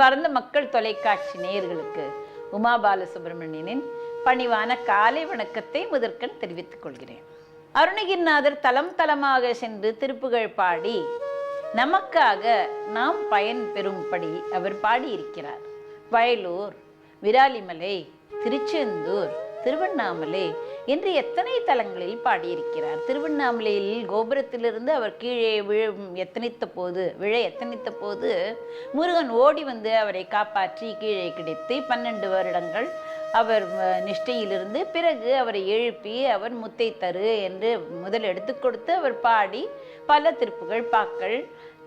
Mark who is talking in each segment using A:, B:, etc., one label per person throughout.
A: அன்பார்ந்த மக்கள் தொலைக்காட்சி நேயர்களுக்கு உமா பாலசுப்ரமணியனின் பணிவான காலை வணக்கத்தை முதற்கண் தெரிவித்துக் கொள்கிறேன். அருணகிரிநாதர் தலம் தலமாக சென்று திருப்புகழ் பாடி நமக்காக நாம் பயன் பெறும்படி அவர் பாடியிருக்கிறார். வயலூர் விராலிமலை திருச்செந்தூர் திருவண்ணாமலை என்று எத்தனை தலங்களில் பாடியிருக்கிறார். திருவண்ணாமலையில் கோபுரத்திலிருந்து அவர் கீழே விழும் எத்தனித்த போது விழ எத்தனித்த போது முருகன் ஓடி வந்து அவரை காப்பாற்றி கீழே கிடைத்து பன்னெண்டு வருடங்கள் அவர் நிஷ்டையிலிருந்து பிறகு அவரை எழுப்பி அவர் முத்தை தரு என்று முதல் எடுத்து கொடுத்து அவர் பாடி பல திருப்புகள் பாக்கள்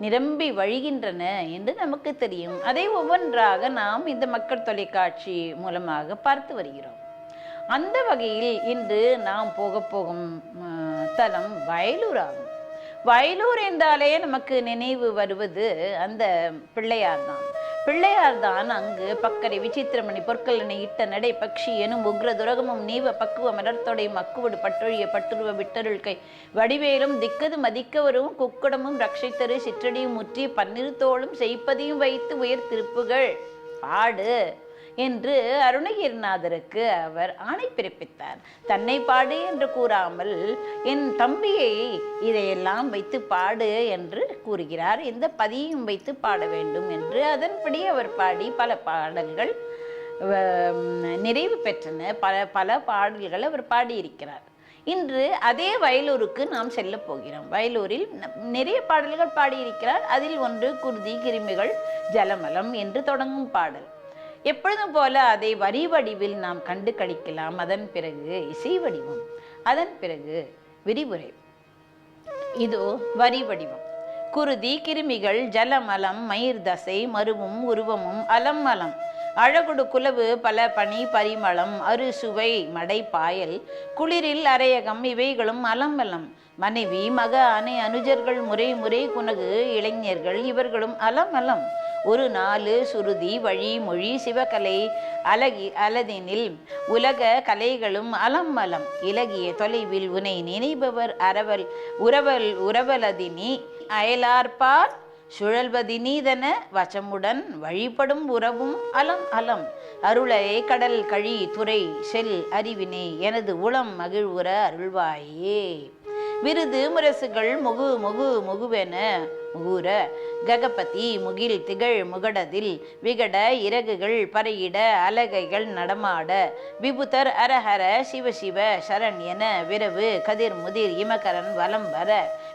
A: நிரம்பி வழிகின்றன என்று நமக்கு தெரியும். அதை ஒவ்வொன்றாக நாம் இந்த மக்கள் தொலைக்காட்சி மூலமாக பார்த்து வருகிறோம். அந்த வகையில் இன்று நாம் போக போகும் தலம் வயலூர் ஆகும் வயலூர் என்றாலே நமக்கு நினைவு வருவது அந்த பிள்ளையார் தான் பிள்ளையார் தான் அங்கு பக்கரை விசித்திரமணி பொற்கலனை இட்ட நடை பக்ஷி எனும் உக்ர துரகமும் நீவ பக்குவ மலர்த்தொடை மக்குவடு பட்டொழிய பட்டுருவ விட்டருள் கை. வடிவேலும் திக்கது மதிக்க வரும் குக்குடமும் ரட்சைத்தரு சிற்றடியும் முற்றி பன்னிரு தோளும் செய்ப்பதையும் வைத்து உயர் திருப்புகள். பாடு. என்று அருணகிரிநாதருக்கு அவர் ஆணை பிறப்பித்தார். தன்னை பாடு என்று கூறாமல் என் தம்பியை இதையெல்லாம் வைத்து பாடு என்று கூறுகிறார். இந்த பதியும் வைத்து பாட வேண்டும் என்று அதன்படி அவர் பாடி பல பாடல்கள் நிறைவு பெற்றன. பல பல பாடல்கள் அவர் பாடியிருக்கிறார். இன்று அதே வயலூருக்கு நாம் செல்ல போகிறோம். வயலூரில் நிறைய பாடல்கள் பாடியிருக்கிறார். அதில் ஒன்று குருதி கிருமிகள் ஜலமலம் என்று தொடங்கும் பாடல். எப்பொழுதும் போல அதை வரி வடிவில் நாம் கண்டு கழிக்கலாம். அதன் பிறகு இசை வடிவம். அதன் பிறகு விரிவுரை. இதோ வரி வடிவம். குருதி கிருமிகள் ஜலமலம் மயிர் தசை மருவும் உருவமும் அலம் அலம் அழகுடு குலவு பல பனி பரிமளம் அறுசுவை மடை பாயல். குளிரில் அரையகம் இவைகளும் அலம் அலம் மனைவி மக அணை அனுஜர்கள் முறை முறை குனகு இளைஞர்கள் இவர்களும் அலம் அலம் ஒரு நாலு சுருதி வழி மொழி சிவகலை அழகி அலதினில் உலக கலைகளும் அலம் அலம் இலகிய தொலைவில் உனை நினைபவர் அரவல் உறவல் உறவலதினி அயலார்பார் சுழல்வதினீதன வசமுடன் வழிபடும் உறவும் அலம் அலம். அருளை கடல் கழி துறை செல் அறிவினை எனது உளம் மகிழ்வுற அருள்வாயே. விருது முரசுகள் முகு முகு முகுவென ஊர ககபதி முகில் திகழ் முகடதில் விகட இறகுகள் பறையிட அலகைகள் நடமாட. விபுதர் அரஹர சிவ சிவ சரண் என விரவு கதிர் முதிர் இமகரன் வலம் வர.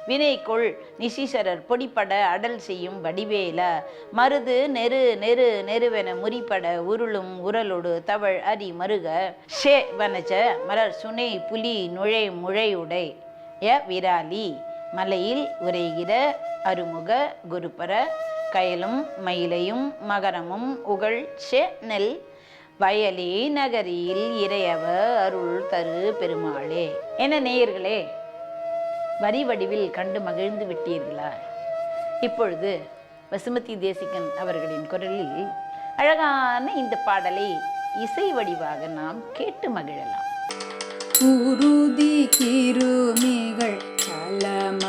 A: வினைக்குள் நிசிசரர் பொடிப்பட அடல் செய்யும் வடிவேல. மருது நெரு நெரு நெருவென முறிப்பட உருளும் உரலொடு தவழ் அரி மருக. ஷே வனஜ மலர் சுனை புலி நுழை முழையுடை. ய விராலி. மலையில் உரைகிற அருமுக குருபர கயலும் மயிலையும் மகரமும் உகழ் நெல். வயலே நகரியில் இறையவ அருள் தரு பெருமாளே. என நேயர்களே வரி வடிவில் கண்டு மகிழ்ந்து விட்டீர்களா? இப்பொழுது வசுமதி தேசிகன் அவர்களின் குரலில் அழகான இந்த பாடலை இசை வடிவாக நாம் கேட்டு மகிழலாம்.
B: குருதி கிருமிகள் சலமலமயதசை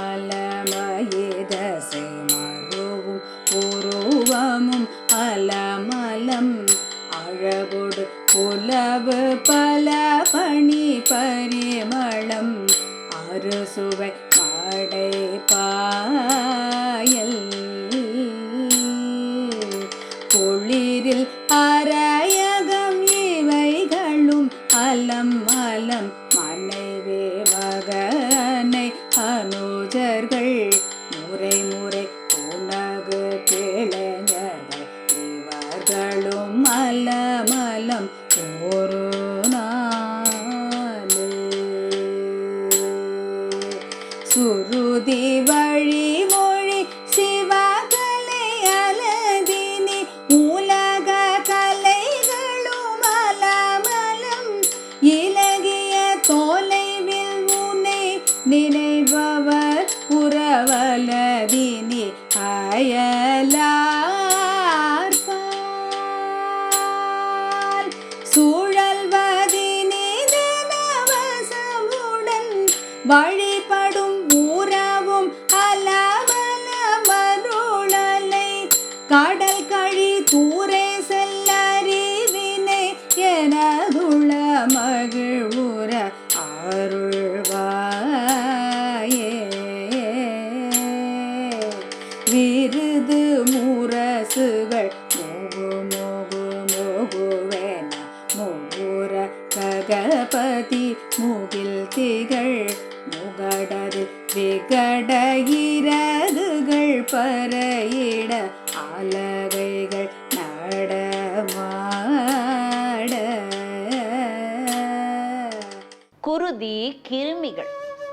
B: மறுவும் உருவமும் அலமலம். அழகொடு புலவு பல பணி பரிமளம். அறுசுவை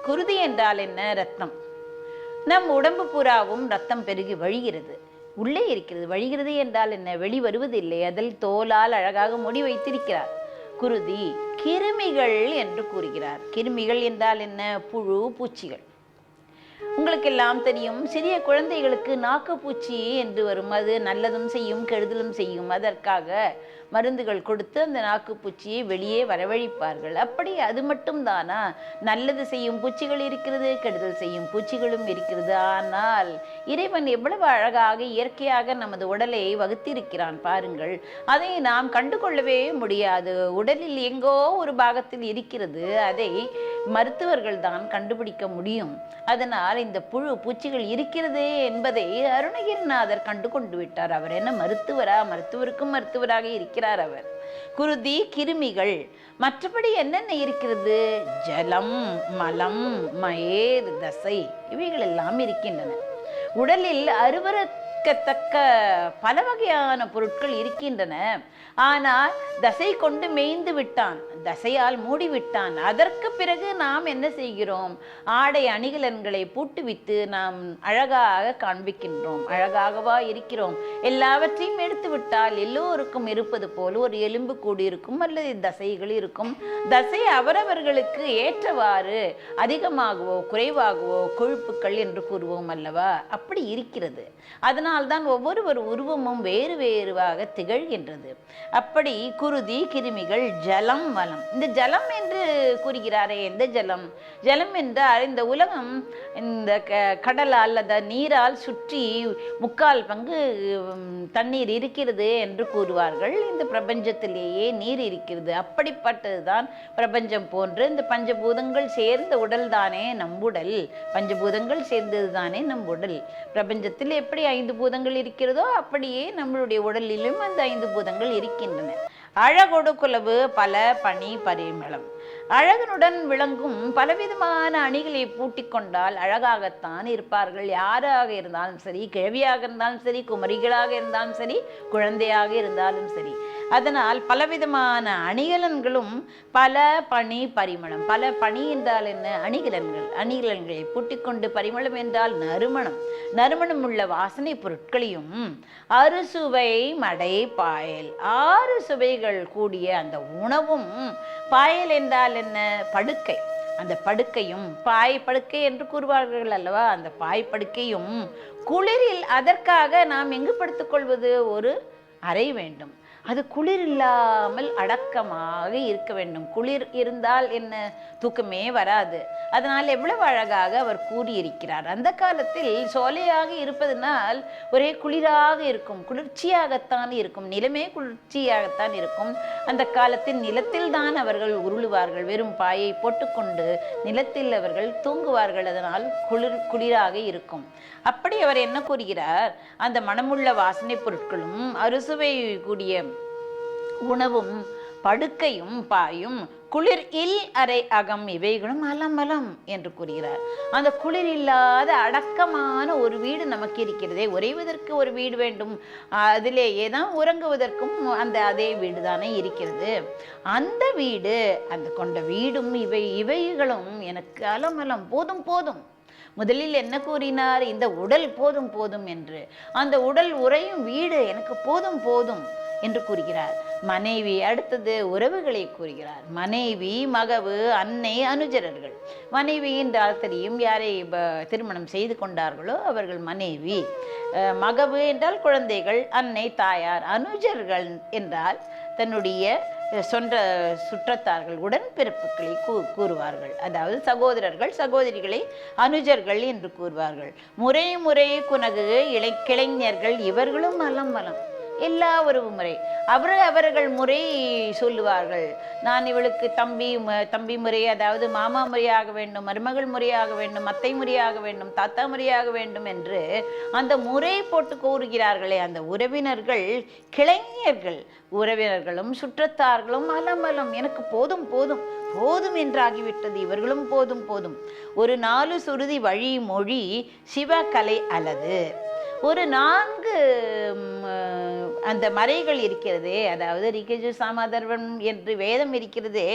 A: குருதி என்றால் என்ன ரத்தம்? நம் உடம்பு பூராவும் ரத்தம் பெருகி வழிகிறது. உள்ளே இருக்கிறது. வழிகிறது என்றால் என்ன? வெளி வருவதில்லை. அதில் தோலால் அழகாக முடி வைத்திருக்கிறார். குருதி கிருமிகள் என்று கூறுகிறார். கிருமிகள் என்றால் என்ன? புழு பூச்சிகள். உங்களுக்கெல்லாம் தெரியும் சிறிய குழந்தைகளுக்கு நாக்குப்பூச்சி என்று வரும். அது நல்லதும் செய்யும் கெடுதலும் செய்யும். அதற்காக மருந்துகள் கொடுத்து அந்த நாக்குப்பூச்சியை வெளியே வரவழைப்பார்கள். அப்படி அது மட்டும் தானா நல்லது செய்யும் பூச்சிகள் இருக்கிறது கெடுதல் செய்யும் பூச்சிகளும் இருக்கிறது. ஆனால் இறைவன் எவ்வளவு அழகாக இயற்கையாக நமது உடலை வகுத்திருக்கிறான் பாருங்கள். அதை நாம் கண்டுகொள்ளவே முடியாது. உடலில் எங்கோ ஒரு பாகத்தில் இருக்கிறது. அதை மருத்துவர்கள் தான் கண்டுபிடிக்க முடியும். அதனால் இந்த புழு பூச்சிகள் இருக்கிறதே என்பதை அருணகிரிநாதர் கண்டு கொண்டு விட்டார். அவர் என்ன மருத்துவரா? மருத்துவருக்கும் மருத்துவராக இருக்கிறார் அவர். குருதி கிருமிகள் மற்றபடி என்னென்ன இருக்கிறது? ஜலம் மலம் மயேர் தசை இவைகள் எல்லாம் இருக்கின்றன. உடலில் அருவருக்கத்தக்க பல வகையான பொருட்கள் இருக்கின்றன. ஆனால் தசை கொண்டு மேய்ந்து விட்டான். தசையால் மூடிவிட்டான். அதற்கு பிறகு நாம் என்ன செய்கிறோம்? ஆடை அணிகலன்களை பூட்டுவித்து நாம் அழகாக காண்பிக்கின்றோம். அழகாகவா இருக்கிறோம். எல்லாவற்றையும் எடுத்து விட்டால் எல்லோருக்கும் இருப்பது போல் ஒரு எலும்பு கூடி இருக்கும் அல்லது தசைகள் இருக்கும். தசை அவரவர்களுக்கு ஏற்றவாறு அதிகமாகவோ குறைவாகவோ கொழுப்புக்கள் என்று கூறுவோம் அல்லவா? அப்படி இருக்கிறது. அதனால்தான் ஒவ்வொருவர் உருவமும் வேறு வேறுவாக திகழ்கின்றது. அப்படி குருதி கிருமிகள் ஜலம் ஜலம். இந்த ஜலம் என்று கூறுகிறாரே எந்த ஜலம்? ஜலம் என்றால் இந்த உலகம் இந்த க- கடலால் அல்லது நீரால் சுற்றி முக்கால் பங்கு தண்ணீர் இருக்கிறது என்று கூறுவார்கள். இந்த பிரபஞ்சத்திலேயே நீர் இருக்கிறது. அப்படிப்பட்டதுதான் பிரபஞ்சம் போன்று இந்த பஞ்சபூதங்கள் சேர்ந்த உடல் தானே நம் உடல். பஞ்சபூதங்கள் சேர்ந்தது தானே நம் உடல். பிரபஞ்சத்தில் எப்படி ஐந்து பூதங்கள் இருக்கிறதோ அப்படியே நம்மளுடைய உடலிலும் அந்த ஐந்து பூதங்கள் இருக்கின்றன. அழகொடுக்குலவு பல பனி பரிமளம். அழகனுடன் விளங்கும் பலவிதமான அணிகளை பூட்டிக் கொண்டால் அழகாகத்தான் இருப்பார்கள். யாராக இருந்தாலும் சரி கிழவியாக இருந்தாலும் சரி குமரிகளாக இருந்தாலும் சரி குழந்தையாக இருந்தாலும் சரி. அதனால் பலவிதமான அணிகலன்களும் பல பனி பரிமளம். பல பனி என்றால் என்ன? அணிகலன்கள். அணிகலன்களை பூட்டிக்கொண்டு பரிமளம் என்றால் நறுமணம். நறுமணம் உள்ள வாசனை பொருட்களையும் அறுசுவை மடை பாயல். ஆறு சுவைகள் கூடிய அந்த உணவும் பாயல் என்றால் என்ன? படுக்கை. அந்த படுக்கையும் பாய் படுக்கை என்று கூறுவார்கள் அல்லவா? அந்த பாய் படுக்கையும் குளிரில் அதற்காக நாம் எங்கு படுத்துக்கொள்வது ஒரு அறை வேண்டும். அது குளிர் இல்லாமல் அடக்கமாக இருக்க வேண்டும். குளிர் இருந்தால் என்ன? தூக்கமே வராது. அதனால் எவ்வளவு அழகாக அவர் கூறியிருக்கிறார். அந்த காலத்தில் சோலையாக இருப்பதனால் ஒரே குளிராக இருக்கும். குளிர்ச்சியாகத்தான் இருக்கும். நிலமே குளிர்ச்சியாகத்தான் இருக்கும். அந்த காலத்தில் நிலத்தில் தான் அவர்கள் உருளுவார்கள். வெறும் பாயை போட்டுக்கொண்டு நிலத்தில் அவர்கள் தூங்குவார்கள். அதனால் குளிர் குளிராக இருக்கும். அப்படி அவர் என்ன கூறுகிறார்? அந்த மனமுள்ள வாசனை பொருட்களும் அறுசுவை கூடிய உணவும் படுக்கையும் பாயும் குளிர் இல் அறை அகம் இவைகளும் அலமலம் என்று கூறுகிறார். அந்த குளிர் இல்லாத அடக்கமான ஒரு வீடு நமக்கு இருக்கிறதே உறைவதற்கு ஒரு வீடு வேண்டும். அதிலேயே தான் உறங்குவதற்கும் அந்த அதே வீடு தானே இருக்கிறது. அந்த வீடு அந்த கொண்ட வீடும் இவை இவைகளும் எனக்கு அலமலம் போதும் போதும். முதலில் என்ன கூறினார்? இந்த உடல் போதும் போதும் என்று. அந்த உடல் உறையும் வீடு எனக்கு போதும் போதும். என்று கூறுகிறார். மனைவி அடுத்தது உறவுகளை கூறுகிறார். மனைவி மகவு அன்னை அனுஜரர்கள். மனைவி என்றால் தெரியும் யாரை திருமணம் செய்து கொண்டார்களோ அவர்கள் மனைவி. மகவு என்றால் குழந்தைகள் அன்னை தாயார் அனுஜர்கள் என்றால் தன்னுடைய சொந்த சுற்றத்தார்கள் உடன்பிறப்புகளை கூ கூறுவார்கள். அதாவது சகோதரர்கள் சகோதரிகளை அனுஜர்கள் என்று கூறுவார்கள். முறை முறை குனகு இளை கிளைஞர்கள் இவர்களும் மலம் மலம். எல்லா உறவு முறை. அவர் அவர்கள் முறை சொல்லுவார்கள். நான் இவளுக்கு தம்பி தம்பி முறை அதாவது மாமா முறையாக வேண்டும் மருமகள் முறையாக வேண்டும் அத்தை முறையாக வேண்டும் தாத்தா முறையாக வேண்டும் என்று அந்த முறை போட்டு கூறுகிறார்களே அந்த உறவினர்கள் கிளைஞர்கள். உறவினர்களும் சுற்றத்தார்களும் அலமலம் எனக்கு போதும் போதும். போதும் என்றாகிவிட்டது. இவர்களும் போதும் போதும். ஒரு நாலு சுருதி வழி மொழி சிவகலை அல்லது. ஒரு நான்கு அந்த மறைகள் இருக்கிறதே அதாவது ரிகஜு சாமதர்வன் என்று வேதம் இருக்கிறது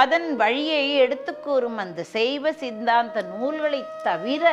A: அதன் வழியை எடுத்து கூறும் அந்த செய்வ சித்தாந்த நூல்களை தவிர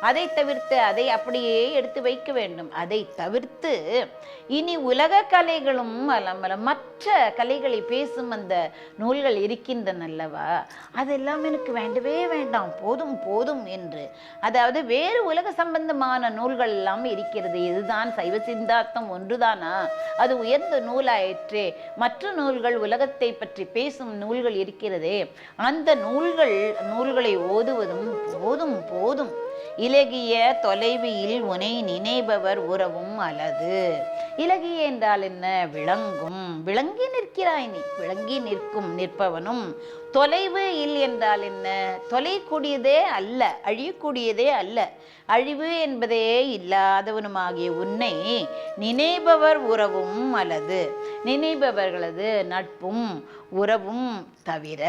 A: அதை தவிர்த்து அதை அப்படியே எடுத்து வைக்க வேண்டும். அதை தவிர்த்து இனி உலக கலைகளும் அலமல மற்ற கலைகளை பேசும் அந்த நூல்கள் இருக்கின்றன அல்லவா? அதெல்லாம் எனக்கு வேண்டவே வேண்டாம். போதும் போதும் என்று. அதாவது வேறு உலக சம்பந்தமான நூல்கள் எல்லாம் இருக்கிறது. இதுதான் சைவ சிந்தாந்தம் ஒன்றுதானா? அது உயர்ந்த நூலாயிற்றே. மற்ற நூல்கள் உலகத்தை பற்றி பேசும் நூல்கள் இருக்கிறதே. அந்த நூல்கள் நூல்களை ஓதுவதும் போதும் போதும். இலகிய தொலைவியில் உனை நினைபவர் உறவும் அலது. இலகிய என்றால் என்ன? விளங்கும். விளங்கி நிற்கிறாய் நீ. விளங்கி நிற்கும் நிற்பவனும் தொலைவு இல் என்றால் என்ன? தொலைக்கூடியதே அல்ல அழியக்கூடியதே அல்ல. அழிவு என்பதே இல்லாதவனுமாகிய உன்னை நினைபவர் உறவும் அல்லது நினைபவர்களது நட்பும் உறவும் தவிர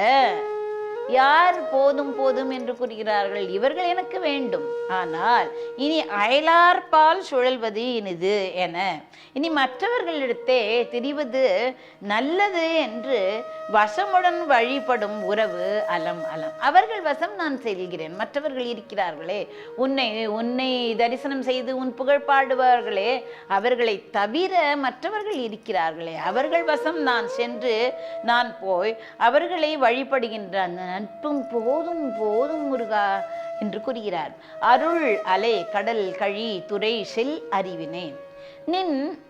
A: யார் போதும் போதும் என்று கூறுகிறார்கள்? இவர்கள் எனக்கு வேண்டும். ஆனால் இனி அயலார்பால் சுழல்வது இனிது என. இனி மற்றவர்களிடத்தே திரிவது நல்லது என்று வசமுடன் வழிபடும் உறவு அலம் அலம். அவர்கள் வசம் நான் செல்கிறேன் மற்றவர்கள் இருக்கிறார்களே உன்னை உன்னை தரிசனம் செய்து உன் புகழ் பாடுவார்களே அவர்களை தவிர மற்றவர்கள் இருக்கிறார்களே. அவர்கள் வசம் நான் சென்று நான் போய் அவர்களை வழிபடுகின்றன நட்பும் போதும் போதும் முருகா என்று கூறுகிறார். அருள் அலை கடல் கழி துறை செல் அறிவினேன். நின்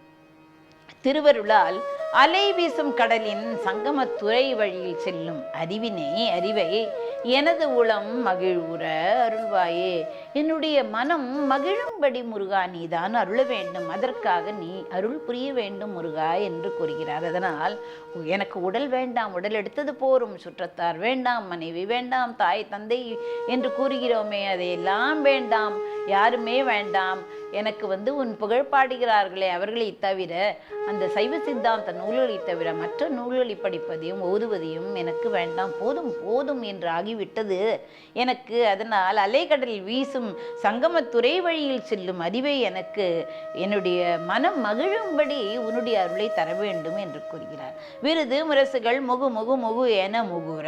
A: திருவருளால் அலை வீசும் கடலின் சங்கம துறை வழியில் செல்லும் அறிவினை அறிவை எனது உளம் மகிழ்வுற அருள்வாயே. என்னுடைய மனம் மகிழும்படி முருகா நீதான் அருள வேண்டும். அதற்காக நீ அருள் புரிய வேண்டும் முருகா என்று கூறுகிறார். அதனால் எனக்கு உடல் வேண்டாம் உடல் எடுத்தது போரும். சுற்றத்தார் வேண்டாம் மனைவி வேண்டாம் தாய் தந்தை என்று கூறுகிறோமே அதையெல்லாம் வேண்டாம். யாருமே வேண்டாம். எனக்கு வந்து உன் புகழ் பாடுகிறார்களே அவர்களை தவிர அந்த சைவ சித்தாந்த நூல்களை தவிர மற்ற நூல்களை படிப்பதையும் ஓதுவதையும் எனக்கு வேண்டாம். போதும் போதும் என்று ஆகிவிட்டது. எனக்கு அதனால் அலைக்கடலில் வீசும் சங்கம துறை வழியில் செல்லும் அறிவை எனக்கு என்னுடைய மனம் மகிழும்படி உன்னுடைய அருளை தர வேண்டும் என்று கூறுகிறார். விருது முரசுகள் முகு முகு முகு என முகுற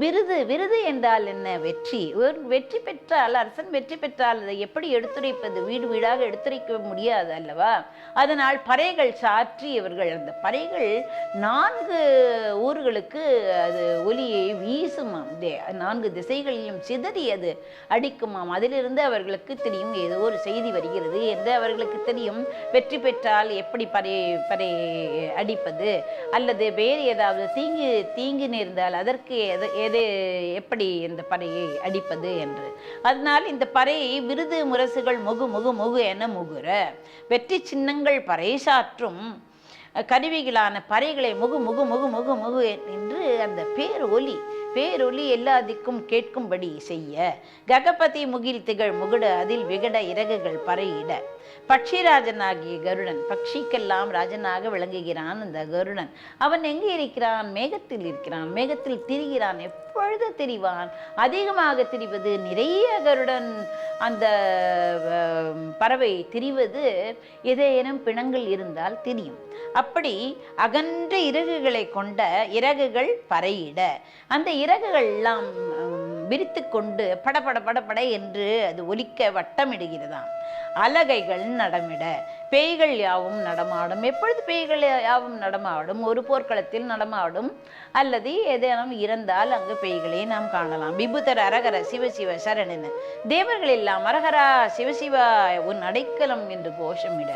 A: விருது விருது என்றால் என்ன? வெற்றி. ஒரு வெற்றி பெற்றால் அரசன் வெற்றி பெற்றால் அதை எப்படி எடுத்துரைப்பது? வீடு வீடாக எடுத்துரைக்க முடியாது அல்லவா? அதனால் பறைகள் சாற்றி இவர்கள் அந்த பறைகள் நான்கு ஊர்களுக்கு அது ஒலியை வீசுமாம். தே- நான்கு திசைகளிலும் சிதறி அது அடிக்குமாம். அதிலிருந்து அவர்களுக்கு தெரியும் ஏதோ ஒரு செய்தி வருகிறது. என்று அவர்களுக்கு தெரியும் வெற்றி பெற்றால் எப்படி பறை பறை அடிப்பது? அல்லது வேறு ஏதாவது தீங்கு தீங்கு நேர்ந்தால் அதற்கு எது எது எப்படி இந்த பறையை அடிப்பது என்று. அதனால் இந்த பறை விருது முரசுகள் முகு முகு முகு என முகுற. வெற்றி சின்னங்கள் பறை சாற்றும் கருவிகளான பறைகளை முகு முகு முகு முகு முகு என்று அந்த பேர் ஒலி பேரொலி எல்லா திக்கும் கேட்கும்படி செய்ய. ககபதி முகில் திகழ் முகுட அதில் விகட இறகுகள் பறையிட. பட்சிராஜனாகிய கருடன் பட்சிக்கெல்லாம் ராஜனாக விளங்குகிறான் அந்த கருடன் அவன் எங்கே இருக்கிறான்? மேகத்தில் இருக்கிறான். மேகத்தில் திரிகிறான். எப்பொழுது திரிவான்? அதிகமாக திரிவது நிறைய கருடன் அந்த பறவை திரிவது ஏதேனும் பிணங்கள் இருந்தால் தெரியும். அப்படி அகன்ற இறகுகளை கொண்ட இறகுகள் பறையிட. அந்த இறகுகள் எல்லாம் விரித்து கொண்டு படபட படபட என்று அது ஒலிக்க வட்டமிடுகிறதாம். அலகைகள் நடமிட பேய்கள் யாவும் நடமாடும். எப்பொழுது பேய்கள் யாவும் நடமாடும்? ஒரு போர்க்களத்தில் நடமாடும். அல்லது ஏதேனும் இறந்தால் அங்கு பேய்களை நாம் காணலாம். விபுதர் அரகர சிவசிவ சரணன். தேவர்கள் எல்லாம் அரகரா சிவசிவா உன் அடைக்கலம் என்று கோஷமிட.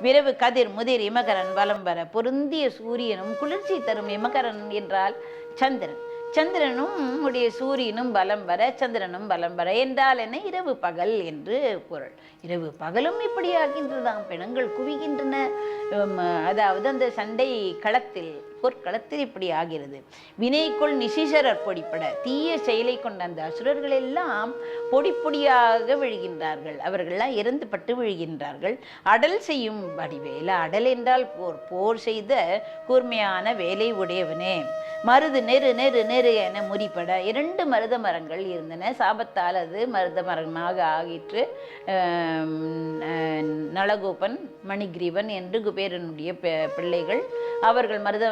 A: விரவு கதிர் முதிர் இமகரன் வலம் வர பொருந்திய சூரியனும் குளிர்ச்சி தரும் இமகரன் என்றால் சந்திரன். சந்திரனும் உடைய சூரியனும் பலம் வர சந்திரனும் பலம் வர என்றால் என்ன? இரவு பகல் என்று பொருள். இரவு பகலும் இப்படி ஆகின்றதாம் பிணங்கள் குவிகின்றன. அதாவது அந்த சண்டை களத்தில் பொற்களத்தில் இப்படி ஆகிறது. வினைக்குள் நிசிசரர் பொடிப்பட தீய செயலை கொண்ட அந்த அசுரர்கள் எல்லாம் பொடி பொடியாக விழுகின்றார்கள். அவர்கள்லாம் இறந்து பட்டு விழுகின்றார்கள். அடல் செய்யும் வடிவேல அடல் என்றால் போர் போர் செய்த கூர்மையான வேலை உடையவனே. மருது நெரு நெரு நெரு என முறிப்பட இரண்டு மருத மரங்கள் இருந்தன. சாபத்தால் அது மருத மரமாக ஆகிற்று. நலகோபன் மணிகிரீவன் என்று குபேரனுடைய பிள்ளைகள் அவர்கள் மருத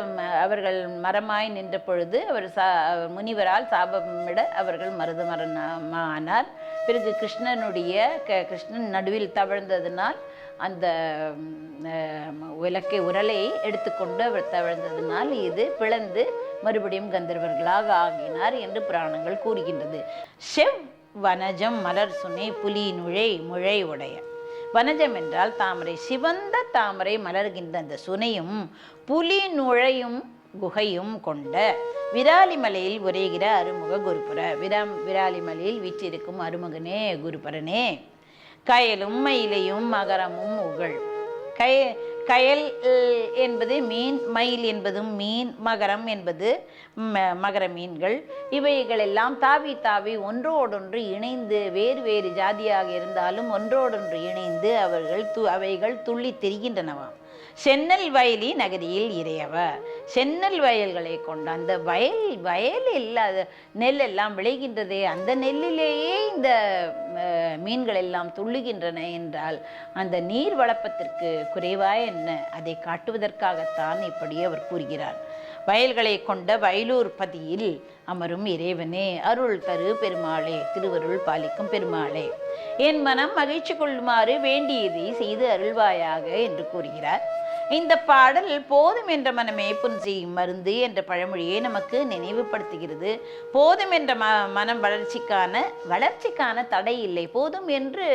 A: அவர்கள் மரமாய் நின்ற பொழுது அவர் சா முனிவரால் சாபமிட அவர்கள் மருத மரமானார் பிறகு கிருஷ்ணனுடைய க கிருஷ்ணன் நடுவில் தவழ்ந்ததினால் அந்த ம், விளக்கை உரலை எடுத்துக்கொண்டு அவர் தவழ்ந்ததினால் இது பிளந்து மறுபடியும் கந்தர்வர்களாக ஆகினார் என்று புராணங்கள் கூறுகின்றது. செவ் வனஜம் மலர் சுனை புலி நுழை முழை உடைய. வனஜம் என்றால் தாமரை. சிவந்த தாமரை மலர்கின்ற அந்த சுனையும் புலி நுழையும் குகையும் கொண்ட விராலிமலையில் உரைகிற அருமுக குருபுர. விராம் விராலிமலையில் வீற்றிருக்கும் அருமுகனே குருபரனே. கயலும் மயிலையும் மகரமும் உகள் கய கயல் என்பது மீன் மயில் என்பதும் மீன் மகரம் என்பது மகர மீன்கள். இவைகளெல்லாம் தாவி தாவி ஒன்றோடொன்று இணைந்து வேறு வேறு ஜாதியாக இருந்தாலும் ஒன்றோடொன்று இணைந்து அவர்கள் து அவைகள் துள்ளி திரிகின்றனவாம். சென்னல் வயலி நகரியில் இறையவர். சென்னல் வயல்களை கொண்ட அந்த வயல் வயல் இல்லாத நெல் எல்லாம் விளைகின்றதே. அந்த நெல்லிலேயே இந்த மீன்கள் எல்லாம் துள்ளுகின்றன என்றால் அந்த நீர் வளப்பத்திற்கு குறைவா என்ன? அதை காட்டுவதற்காகத்தான் இப்படி அவர் கூறுகிறார். வயல்களை கொண்ட வயலூர் பதியில் அமரும் இறைவனே அருள் தரு பெருமாளே திருவருள் பாலிக்கும் பெருமாளே. என் மனம் மகிழ்ச்சி கொள்ளுமாறு வேண்டியதை செய்து அருள்வாயாக என்று கூறுகிறார். இந்த பாடல் போதும் என்ற மனமே புன் மருந்து என்ற பழமொழியை நமக்கு நினைவுபடுத்துகிறது. போதும் என்ற ம மனம் வளர்ச்சிக்கான வளர்ச்சிக்கான தடை இல்லை. போதும் என்று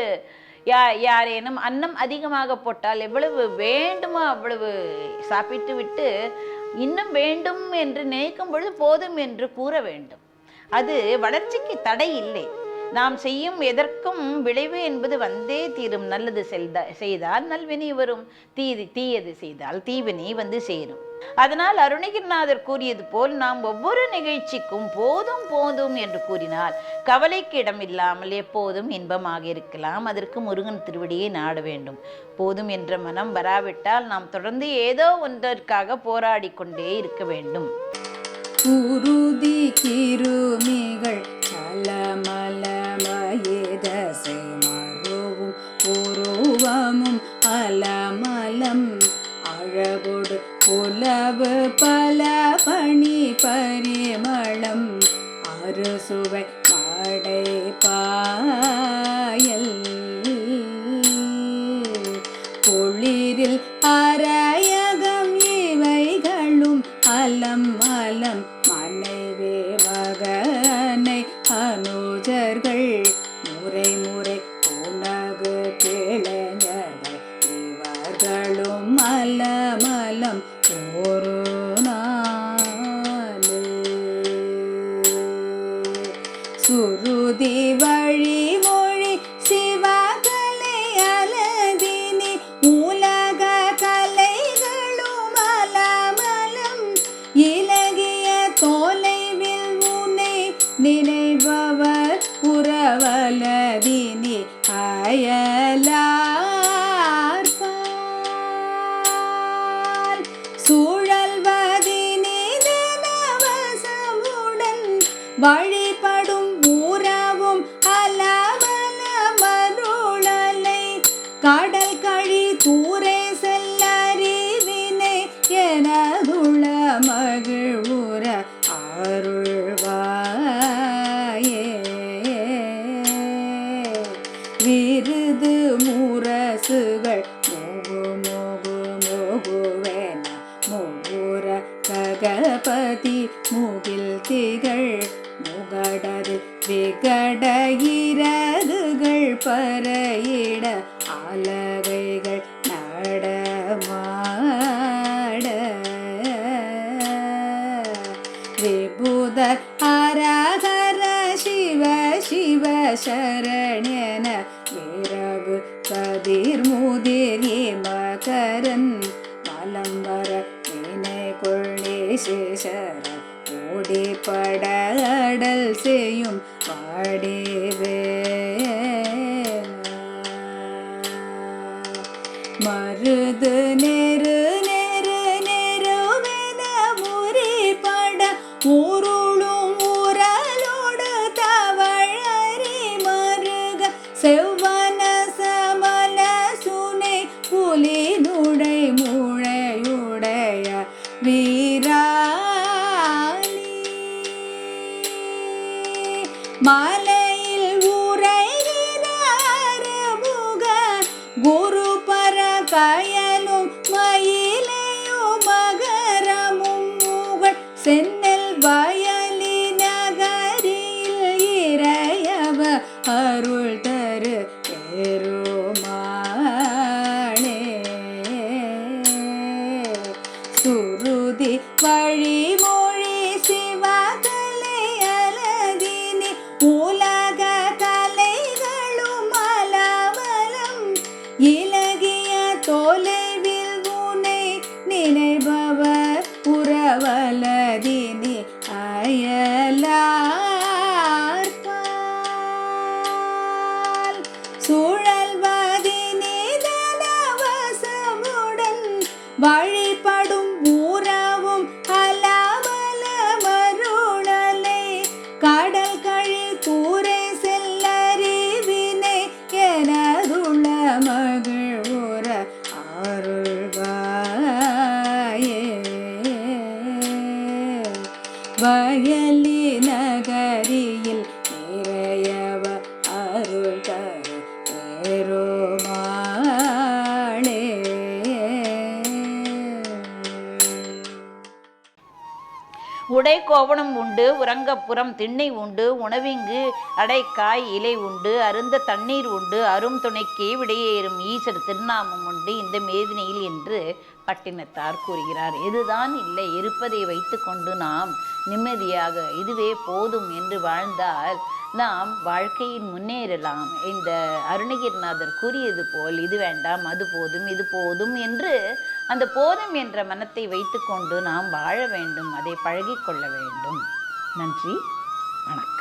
A: யா யாரேனும் அன்னம் அதிகமாக போட்டால் எவ்வளவு வேண்டுமோ அவ்வளவு சாப்பிட்டு விட்டு இன்னும் வேண்டும் என்று நினைக்கும் பொழுது போதும் என்று கூற வேண்டும். அது வளர்ச்சிக்கு தடை இல்லை. நாம் செய்யும் எதற்கும் விளைவு என்பது வந்தே தீரும். நல்லது செல்த செய்தால் நல்வினை வரும். தீது தீயது செய்தால் தீவினை வந்து சேரும். அதனால் அருணகிரிநாதர் கூறியது போல் நாம் ஒவ்வொரு நிகழ்ச்சிக்கும் போதும் போதும் என்று கூறினால் கவலைக்கு இடம் இல்லாமல் எப்போதும் இன்பமாக இருக்கலாம். அதற்கு முருகன் திருவடியை நாட வேண்டும். போதும் என்ற மனம் வராவிட்டால் நாம் தொடர்ந்து ஏதோ ஒன்றற்காக போராடி கொண்டே இருக்க வேண்டும்.
B: குருதி கிருமிகள் சலமலமயதசை மருவும் உருவமும் அலமலம். அழகொடு புலவு பல பணி பரிமளம். அறுசுவை சுருதி வழிமொழி பாடே படடல் செய்யும் பாடே
A: Sin. கோவணம் உண்டு உறங்கப்புறம் திண்ணை உண்டு உணவிங்கு அடைக்காய் இலை உண்டு அருந்த தண்ணீர் உண்டு அரும் துணைக்கு விடையேறும் ஈசர் திருநாமம் உண்டு இந்த மேதினியில் என்று பட்டினத்தார் கூறுகிறார். இதுதான் இல்லை இருப்பதை வைத்துக்கொண்டு நாம் நிம்மதியாக இதுவே போதும் என்று வாழ்ந்தால் நாம் வாழ்க்கையில் முன்னேறலாம். இந்த அருணகிரிநாதர் கூறியது போல் இது வேண்டாம் அது போதும் இது போதும் என்று அந்த போதும் என்ற மனத்தை வைத்துக்கொண்டு நாம் வாழ வேண்டும் அதை பழகிக்கொள்ள வேண்டும். நன்றி வணக்கம்.